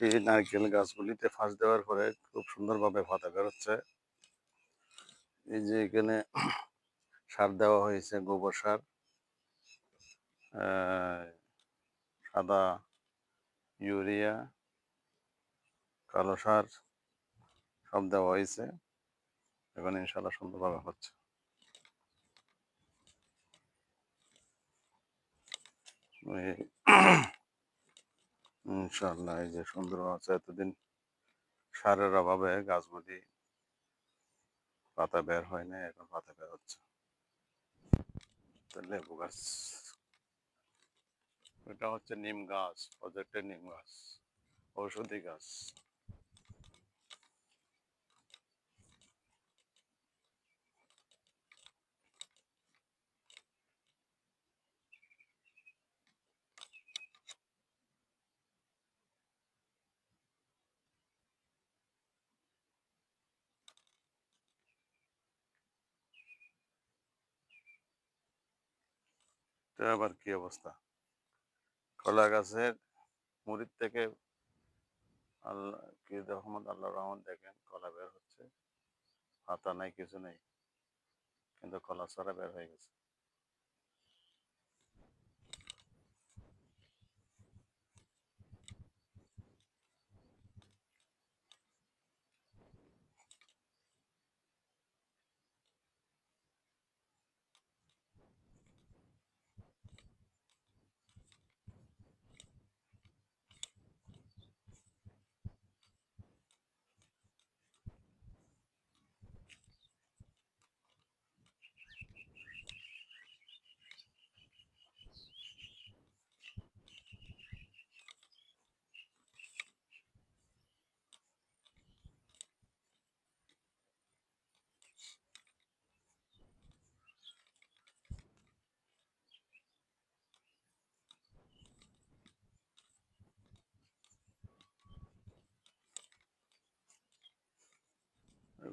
এই নারকেল গাছগুলিতে ফাঁস দেওয়ার পরে খুব সুন্দরভাবে পাতা বেরোচ্ছে এই যে এখানে সার দেওয়া হয়েছে, গোবর সার। সাদা ইউরিয়া, কালো সার সব দেওয়া হয়েছে। এখন ইনশাল্লাহ সুন্দরভাবে হচ্ছে। ইনশাল্লাহ এই যে সুন্দর আছে এতদিন সারের অভাবে গাছগুলি পাতা বের হয় না এখন পাতা বের হচ্ছে। লেবু গাছ, এটা হচ্ছে নিম গাছ প্রজেক্টের নিম গাছ, ঔষধি গাছ। তো আবার কি অবস্থা? কলা গাছের মুড়ির থেকে আল্লাহ কি রহমত আল্লাহ রহমান দেখেন, কলা বের হচ্ছে। পাতা নাই, কিছু নেই। কিন্তু কলা ছড়া বের হয়ে গেছে।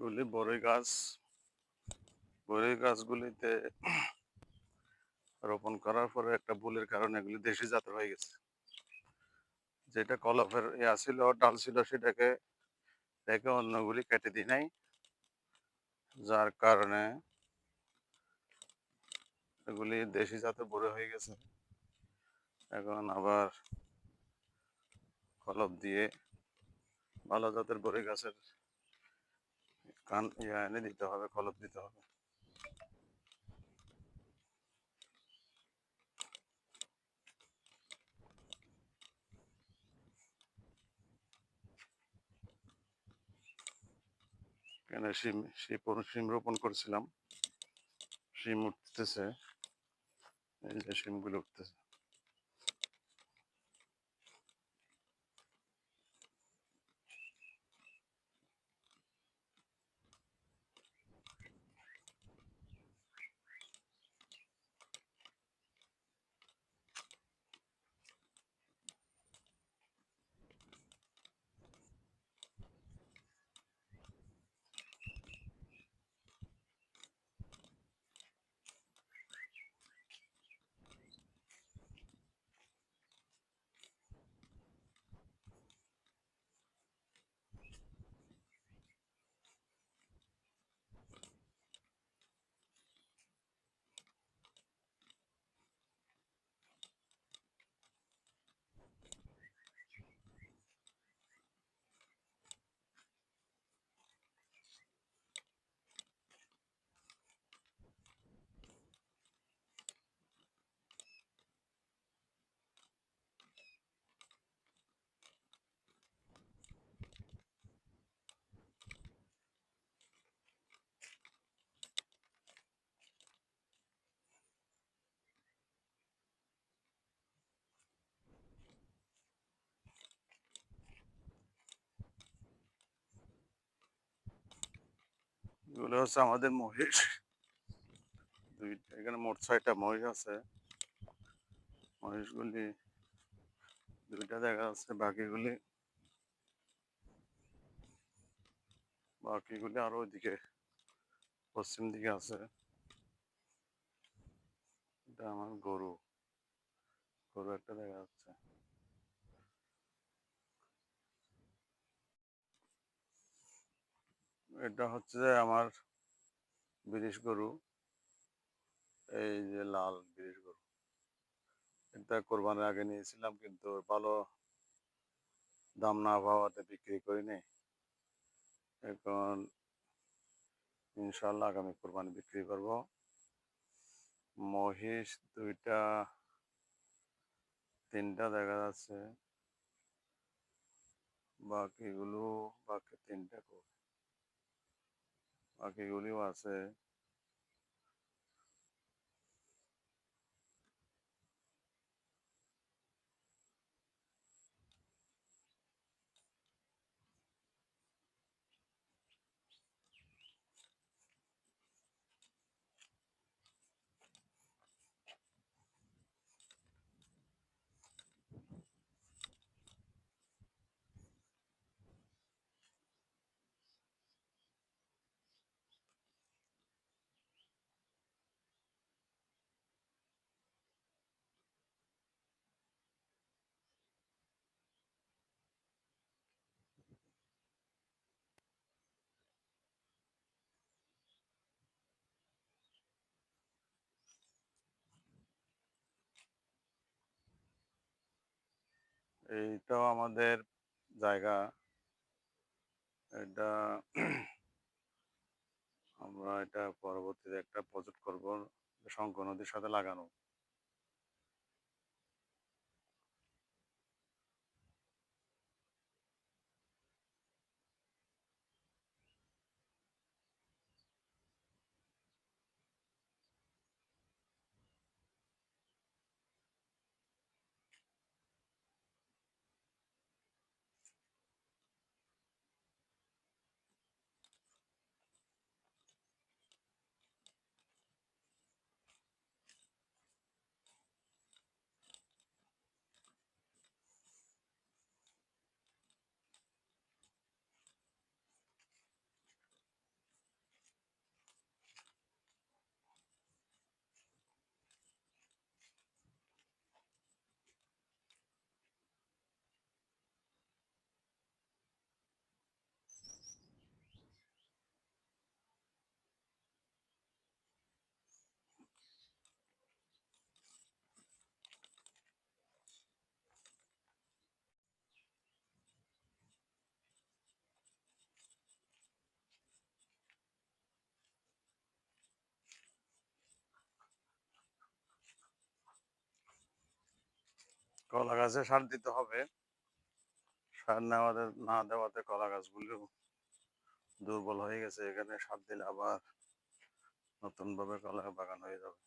এগুলি বড়ই গাছ। বড়ই গাছগুলিতে রোপণ করার পরে একটা ভুলের কারণে এগুলি দেশি জাতের হয়ে গেছে। যেটা কলফের ইয়া ছিল, ডাল ছিল, সেটাকে রেখে অন্যগুলি কেটে দিই নাই। যার কারণে এগুলি দেশি জাতের বড় হয়ে গেছে। এখন আবার কলপ দিয়ে ভালো জাতের বড়ি গাছের কান, ইয়া, এনে দিতে হবে, কলপ দিতে হবে। কেন শিম শিম রোপণ করেছিলাম। শিম উঠতেছে, এই যে শিমগুলো উঠতেছে। এগুলো হচ্ছে আমাদের মহিষ। দুইটা, এখানে মোট ছয়টা মহিষ আছে। মহিষগুলি দুইটা দেখা যাচ্ছে, বাকিগুলি বাকিগুলি আরও ওইদিকে পশ্চিম দিকে আছে। এটা আমার গরু। গরু একটা দেখা যাচ্ছে। এটা হচ্ছে যে আমার বিরিশ গরু। এই যে লাল বিরিশ গরু। এটা কোরবানির আগে নিয়েছিলাম, কিন্তু ভালো দাম না পাওয়াতে বিক্রি করিনি। এখন ইনশাল্লাহ আগামী কোরবানি বিক্রি করব। মহিষ দুইটা, তিনটা দেখা যাচ্ছে। বাকিগুলো, বাকি তিনটা কই? বাকিগুলিও আছে। এইটাও আমাদের জায়গা। এটা আমরা এটা পরবর্তীতে একটা প্রজেক্ট করব শঙ্খ নদীর সাথে লাগানো। কলা গাছে সার দিতে হবে। সার নেওয়াতে, না দেওয়াতে কলা গাছগুলো দুর্বল হয়ে গেছে। এখানে সার দিলে আবার নতুন ভাবে কলা বাগান হয়ে যাবে।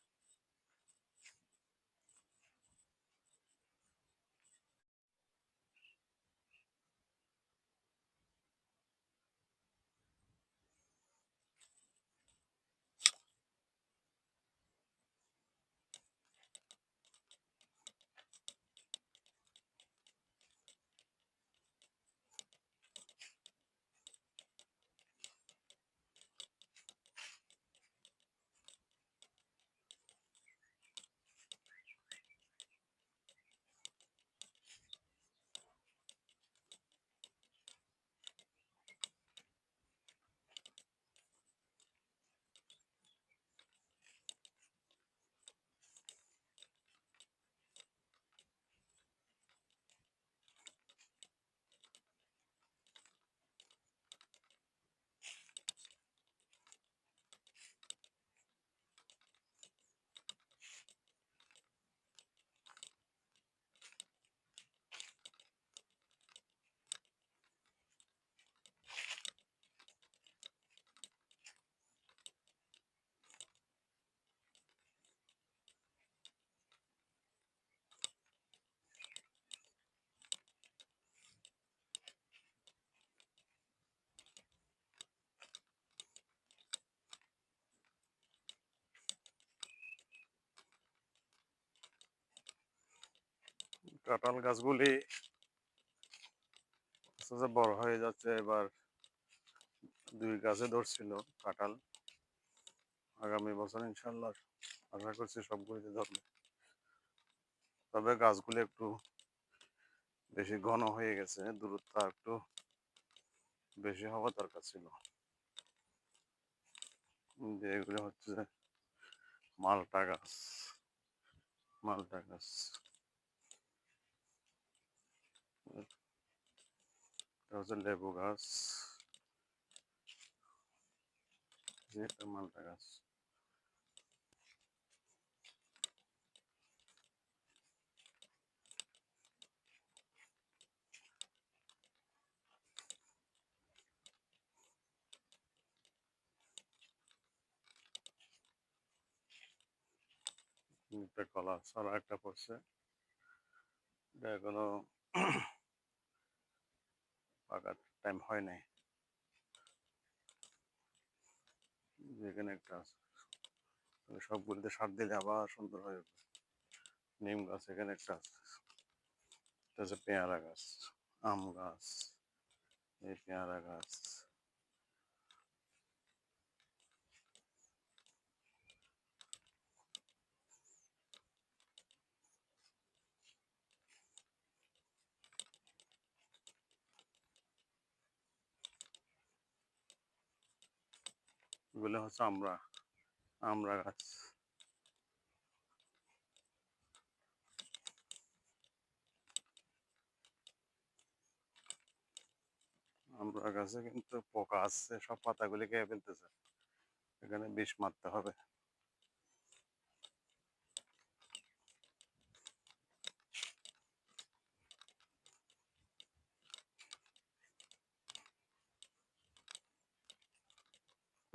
কাঁঠাল গাছগুলি বড় হয়ে যাচ্ছে। এবার দুই গাছে ধরছিল কাঁঠাল। আগামী বছর ইনশাল্লাহ আশা করছি সবগুলিতে ধরবে। তবে গাছগুলি একটু বেশি ঘন হয়ে গেছে, দূরত্ব একটু বেশি হওয়া দরকার ছিল। যে এগুলো হচ্ছে মালটা গাছ মালটা গাছ। হচ্ছে লেবু গাছ যে এটা মালটা গাছ কলা ছাড়া একটা পড়ছে এটা এখনও পাকার টাইম হয় নাই। যেখানে একটা আছে। সবগুলিতে সার দিলে আবার সুন্দর হয়ে যাবে। নিম গাছ এখানে একটা আছে। হচ্ছে পেয়ারা গাছ, আম গাছ, এই পেয়ারা গাছ। এগুলো হচ্ছে আমরা আমরা গাছ। আমরা গাছে কিন্তু পোকা আসছে সব পাতাগুলিকে ফেলতেছে। এখানে বিষ মারতে হবে।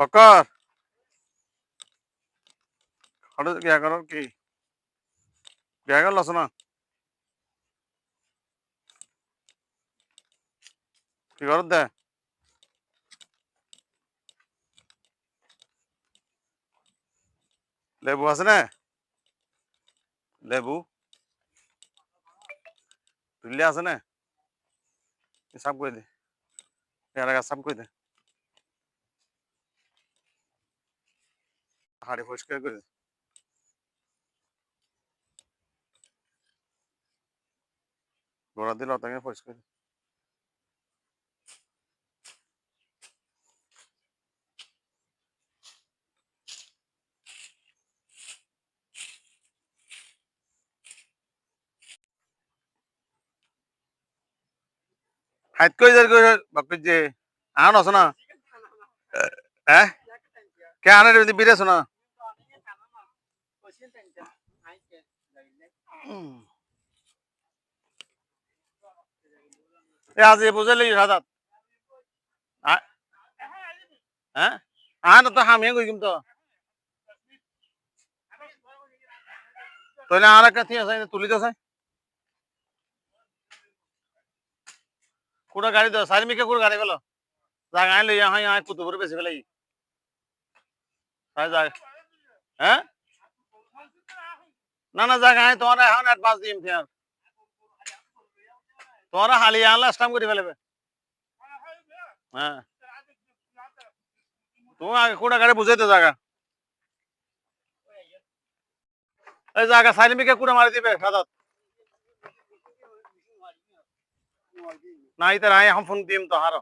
পকর হাড়ে গিয়া কর কি? গিয়া গেল না কি কর দে? লেবু আছে না? লেবু। তুললে আছে না? সাপ করে দে। সাপ করে দে। হাড়ি পরিষ্কার করে দে। গোড়া দিলে অতাঙ্গে পরিষ্কার দে। হাইত কই যার কই বাপি যে আন আছে না? হ্যাঁ কে আনে রে বিরে শোনা আজ এ বুঝালি সাদাত হ্যাঁ আন তো হামিয়ে কই কিন্তু তাহলে আর থিয়া আছে, তুলি তো কুড়া গাড়ি দাও সারি মিকে কুড়া গাড়ি গেল? জায়গা আইলো ইয়া হয় আয় কুতুবুর বেশি সাই হ্যাঁ नाना जगह है तुम्हारा है ना पास दिन फिर। तुम्हारा हाल ही करी फैले पे। हाँ। तू आगे कूड़ा करे बुझे जगह ऐ जगह साइन में क्या कूड़ा मार दी नहीं तो रहा हम फ़ोन दिए तो हारा।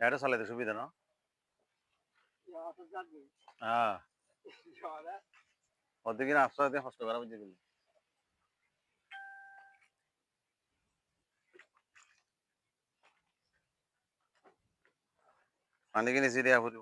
এটা চালাইতে সুবিধা না? হ্যাঁ. ওদিকে রাস্তা দিয়ে কষ্ট করা বুঝে গেলি পানি কিনে দিয়া ফুটু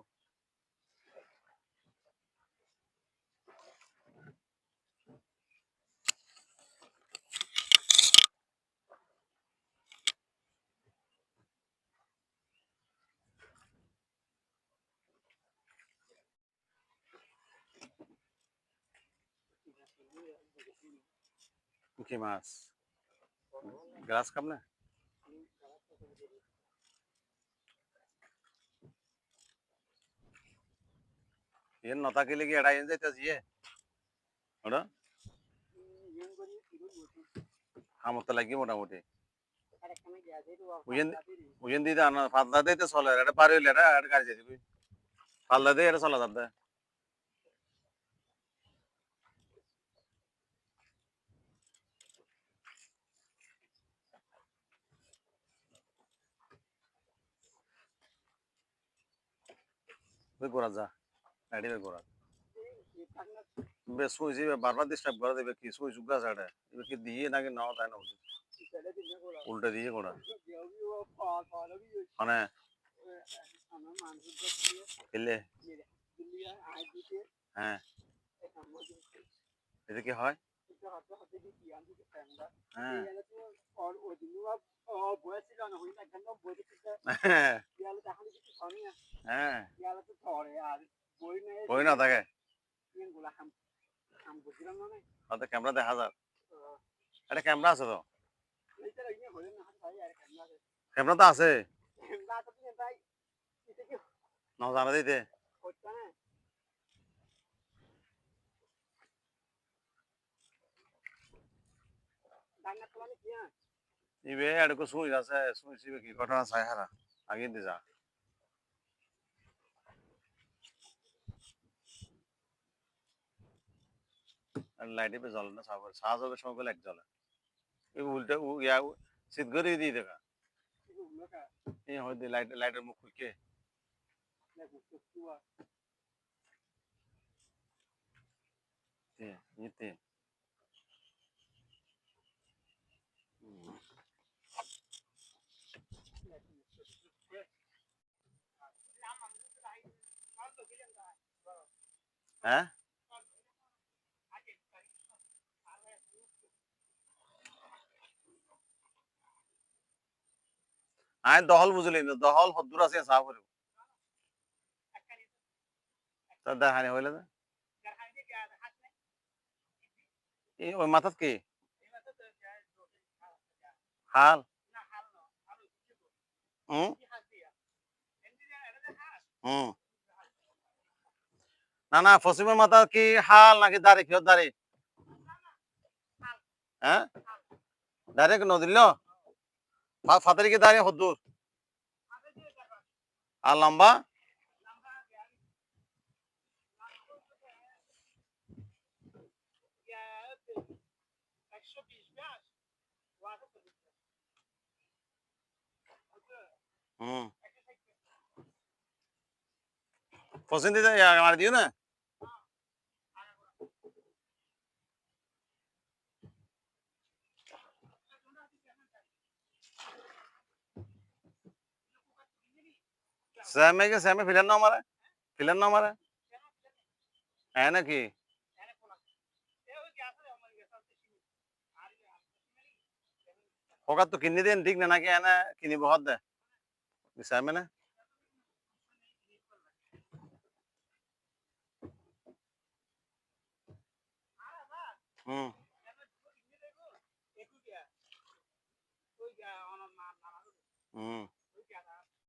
কি মাছ গ্লাস কাপ না ಏನ್ ನೊತಾಕಿಲಿಗೆ ಎಡ ಏನ್ ಜೈತೆ ಅಜ್ಜಿ ನೋಡ হামত লাগি মোটামুটি উইন উইন দিতে আনা পাতলা দিতে চলে এটা পারি হইলে এটা এটা গাড়ি যাই দিবি পাল্লা যাবে গোড়া যা বে সুইছি বারবার ডিস্টার্ব করে দেবে কি সুই সুগা কি দিয়ে নাকি নাও, তাই না উল্টে দিয়ে গোড়া মানে খেললে হ্যাঁ। এটা কি হয়? হ্যাঁ। বই না থাকে? হয়তো ক্যামেরা দেখা যাক। একটা ক্যামেরা আছে তো? ক্যামেরা তো আছে। না জানা দিতে। ইবে এডকো সুই আছে সুই সিবে কি ঘটনা চাই হারা আগে দি যা লাইটে পে জ্বলে না সাগর সাজ হবে সময় পেলে এক জ্বলে এই উল্টে উ ইয়া শীত করে দিয়ে দেখা এই হয়তো লাইট লাইটের মুখ খুলকে তে নিতে হ্যাঁ? আয় দহল বুঝলি দহল হদ্দুর আছে, সাফ করে দেখানি হইলে এই ওই মাথাত কি? হাল। হুম। হুম। না না, ফসিমের মাথা কি হাল নাকি দাড়ি? কিহর দাড়ি? হ্যাঁ? ডাইরেক্ট নদীল ফাতারি কি দাঁড়িয়ে হদ্দুর? আর লম্বা? হুম। ফসিন দিতে দিও না? স্যামে কে স্যামে ফিলেন না আমারে ফিলেন না আমারে হ্যাঁ নাকি? ওকা তো কিনি দেন, ঠিক না নাকি? এনে কিনিব হত দে। স্যামে না? হুম হুম